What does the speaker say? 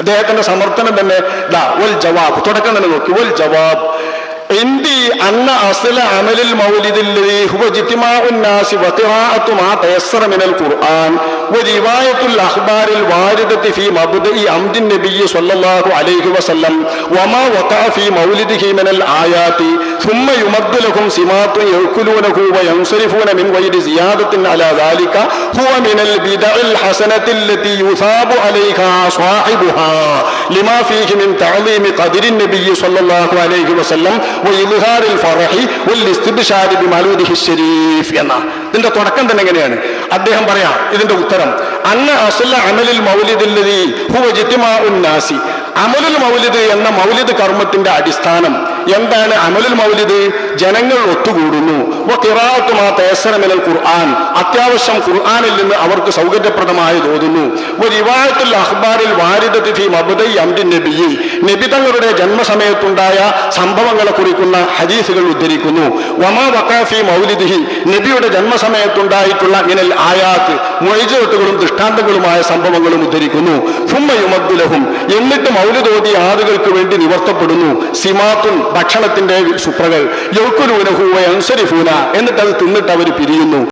അദ്ദേഹത്തിന്റെ സമർത്ഥനം തന്നെ ദാ ഒൽ ജവാബ്. തുടക്കം തന്നെ നോക്കി. ഒൽ ജവാബ്. عندي أن أصل عمل المولد الذي هو اجتماع الناس وقراءة ما تيسر من القرآن ورواية الأخبار الواردة في مبدأ عمد النبي صلى الله عليه وسلم وما وقع في مولده من الآيات ثم يمد لهم سمات يأكلونه وينصرفون من غير زيادة على ذلك هو من البدع الحسنة التي يثاب عليها صاحبها لما فيه من تعظيم قدر النبي صلى الله عليه وسلم എന്ന. ഇതിന്റെ തുടക്കം തന്നെ എങ്ങനെയാണ്? അദ്ദേഹം പറയാം ഇതിന്റെ ഉത്തരം അന്ന അസുല അമലിൽ മൗലിദില്ലതി ഹുവ ജിത്തിമാ ഉന്നാസി അമലുൽ മൗലിദ് എന്ന മൗലിദ് കർമ്മത്തിന്റെ അടിസ്ഥാനം എന്താണ് അമലുൽ മൗലിദ്? ജനങ്ങൾ ഒത്തുകൂടുന്നു. ഖുർആൻ. അത്യാവശ്യം ഖുർആാനിൽ നിന്ന് അവർക്ക് സൗകര്യപ്രദമായി തോന്നുന്നു റിവായത്തുൽ അഖ്ബാരിൽ വാരിദത്തി ഫി അംദിൻ നബി തങ്ങളുടെ ജന്മസമയത്തുണ്ടായ സംഭവങ്ങളെ കുറിക്കുന്ന ഹദീസുകൾ ഉദ്ധരിക്കുന്നു. വമാ വക്കാഫി മൗലിദിഹി. നബിയുടെ ജന്മസമയത്തുണ്ടായിട്ടുള്ള മിനൽ ആയാത്ത് മൊയ്ജത്തുകളും ദൃഷ്ടാന്തങ്ങളുമായ സംഭവങ്ങളും ഉദ്ധരിക്കുന്നു. സുമ്മയുമദ്ദുലഹും എന്നിട്ട് മൗലിദോതി ആളുകൾക്ക് വേണ്ടി നിവർത്തപ്പെടുന്നു. സിമാത്തുൻ ഭക്ഷണത്തിന്റെ സുപ്രകൾ. യൗക്കുലൂനഹൂവ അനുസരിഫൂന എന്നിട്ട് അത് തിന്നിട്ട് അവർ പിരിയുന്നു.